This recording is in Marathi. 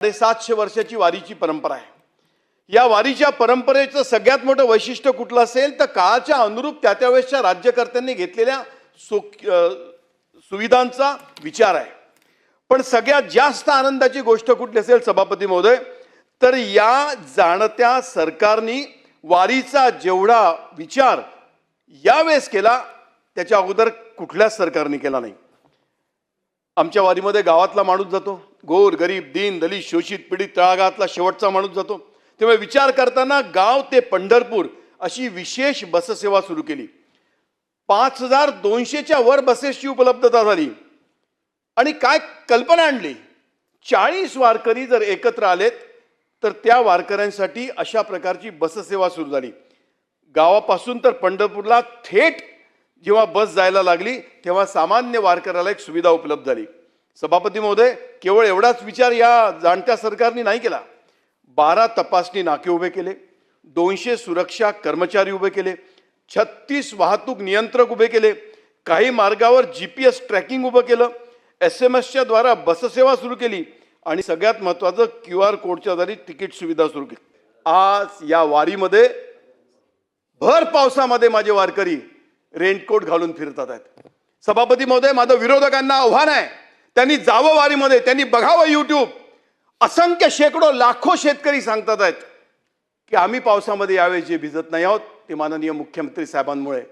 साडेसातशे वर्षाची वारीची परंपरा आहे. या वारीच्या परंपरेचं सगळ्यात मोठं वैशिष्ट्य कुठलं असेल? तर काळाच्या अनुरूप त्या त्यावेळेसच्या राज्यकर्त्यांनी घेतलेल्या सु सुविधांचा विचार आहे. पण सगळ्यात जास्त आनंदाची गोष्ट कुठली असेल सभापती महोदय? तर या जाणत्या सरकारनी वारीचा जेवढा विचार यावेळेस केला त्याच्या अगोदर कुठल्याच सरकारने केला नाही. आमच्या वारीमध्ये गावातला माणूस जातो. गोर गरीब दीन दलित शोषित पीडित तळागाळातला शेवटचा माणूस जातो. तेव्हा विचार करताना गाव ते पंढरपूर अशी विशेष बससेवा सुरू केली. पाच हजार दोनशेच्या वर बसेसची उपलब्धता झाली. आणि काय कल्पना आणली? चाळीस वारकरी जर एकत्र आलेत तर त्या वारकऱ्यांसाठी अशा प्रकारची बससेवा सुरू झाली. गावापासून तर पंढरपूरला थेट जेव्हा बस जायला लागली तेव्हा सामान्य वारकऱ्याला एक सुविधा उपलब्ध झाली. सभापती महोदय केवळ एवढाच विचार या जाणत्या सरकारने नाही केला. बारा तपासणी नाके उभे केले दोनशे सुरक्षा कर्मचारी उभे केले छत्तीस वाहतूक नियंत्रक उभे केले काही मार्गावर जी पी एस ट्रॅकिंग उभं केलं एस एम एसच्या द्वारा बससेवा सुरू केली आणि सगळ्यात महत्त्वाचं क्यू आर कोडच्या द्वारे तिकीट सुविधा सुरू केली. आज या वारीमध्ये भर पावसामध्ये माझे वारकरी रेनकोट घालून फिरतात आहेत. सभापती महोदय माझं विरोधकांना आव्हान आहे त्यांनी जावं वारीमध्ये त्यांनी बघावं यूट्यूब असंख्य शेकडो लाखो शेतकरी सांगतात आहेत की आम्ही पावसामध्ये यावेळी जे भिजत नाही आहोत ते माननीय मुख्यमंत्री साहेबांमुळे.